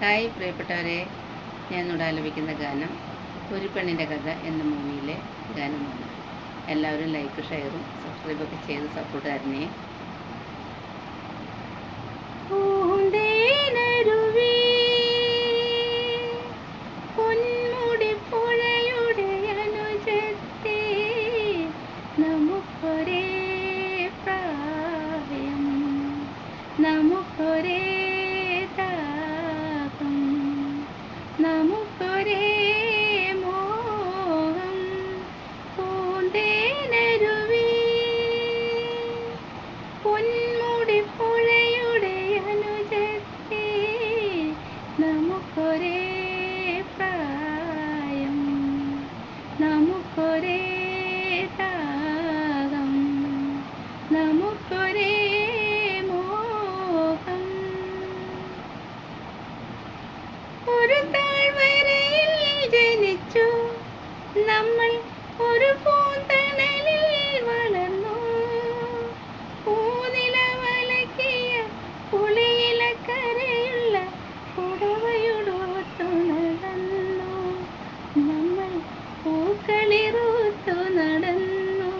Hi പ്രിയപ്പെട്ടവരെ ഞാൻ ഇവിടെ ആലപിക്കുന്ന ഗാനം ഒരു പെണ്ണിന്റെ കഥ എന്ന മൂവിയിലെ ഗാനമാണ്. എല്ലാവരും ലൈക്ക് ഷെയറും സബ്സ്ക്രൈബൊക്കെ ചെയ്ത് സപ്പോർട്ട് തരണേ ഒരു താഴ്വരയിൽ ജനിച്ചു. നമ്മൾ ഒരു പൂന്തണലിൽ വളർന്നു. പൂനില വലക്കിയ പുളിയിലക്കരയുള്ള പുടവയുടോത്തു നടന്നു. നമ്മൾ പൂക്കളിറൂത്തു നടന്നു.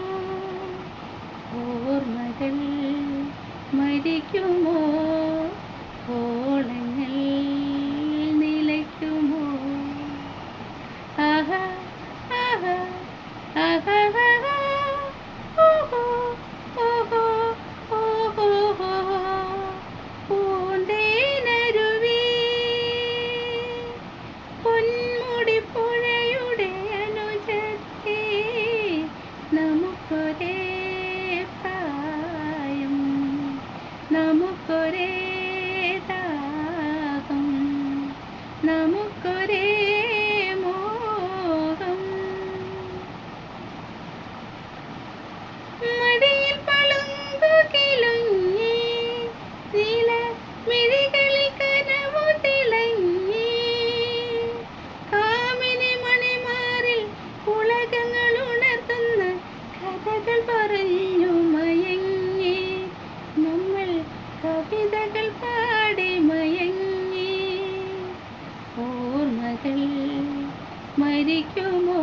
ഓർമ്മകൾ മരിക്കുമോ? ഓളങ്ങൾ নামে മരിക്കുമോ?